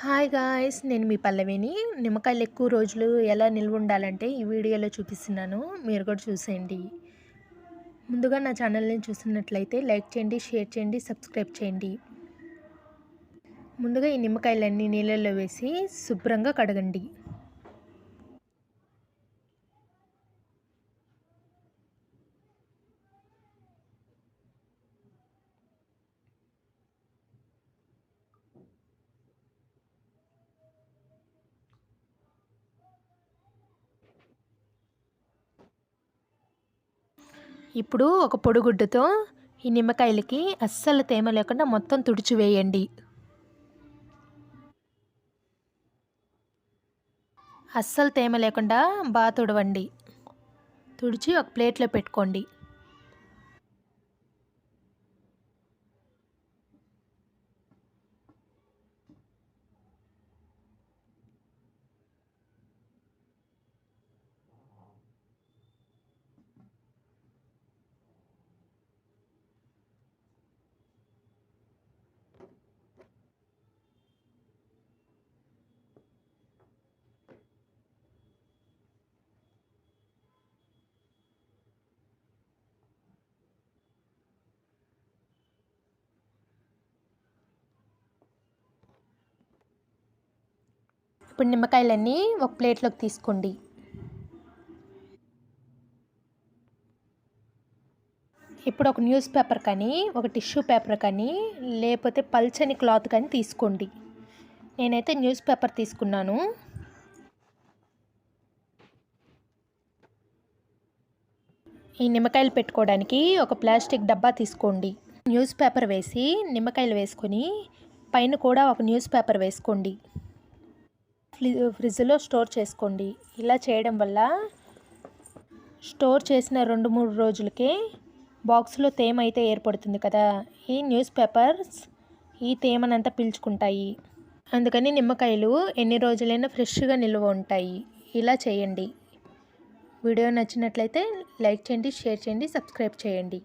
Hi guys నేను మీ పల్లవిని. నిమ్మకాయలు ఎక్కువ రోజులు ఎలా నిల్వ ఉండాలంటే ఈ వీడియోలో చూపిస్తున్నాను. మీరు కూడా చూసేయండి. ముందుగా నా ఛానల్ని చూసినట్లయితే లైక్ చేయండి షేర్ చేయండి సబ్స్క్రైబ్ చేయండి. ముందుగా ఈ నిమ్మకాయలన్నీ నీళ్ళల్లో వేసి శుభ్రంగా కడగండి. ఇప్పుడు ఒక పొడిగుడ్డతో ఈ నిమ్మకాయలకి అస్సలు తేమ లేకుండా మొత్తం తుడిచివేయండి అస్సలు తేమ లేకుండా బాగా తుడవండి. తుడిచి ఒక ప్లేట్లో పెట్టుకోండి. ఇప్పుడు నిమ్మకాయలన్నీ ఒక ప్లేట్లోకి తీసుకోండి. ఇప్పుడు ఒక న్యూస్ పేపర్ కానీ ఒక టిష్యూ పేపర్ కానీ లేకపోతే పల్చని క్లాత్ కానీ తీసుకోండి. నేనైతే న్యూస్ పేపర్ తీసుకున్నాను. ఈ నిమ్మకాయలు పెట్టుకోవడానికి ఒక ప్లాస్టిక్ డబ్బా తీసుకోండి. న్యూస్ పేపర్ వేసి నిమ్మకాయలు వేసుకొని పైన కూడా ఒక న్యూస్ పేపర్ వేసుకోండి. ఫ్రిడ్జ్లో స్టోర్ చేసుకోండి. ఇలా చేయడం వల్ల స్టోర్ చేసిన రెండు మూడు రోజులకే బాక్స్లో తేమ అయితే ఏర్పడుతుంది కదా. ఈ న్యూస్ పేపర్స్ ఈ తేమనంతా పీల్చుకుంటాయి. అందుకని నిమ్మకాయలు ఎన్ని రోజులైనా ఫ్రెష్గా నిల్వ ఉంటాయి. ఇలా చేయండి. వీడియో నచ్చినట్లయితే లైక్ చేయండి షేర్ చేయండి సబ్స్క్రైబ్ చేయండి.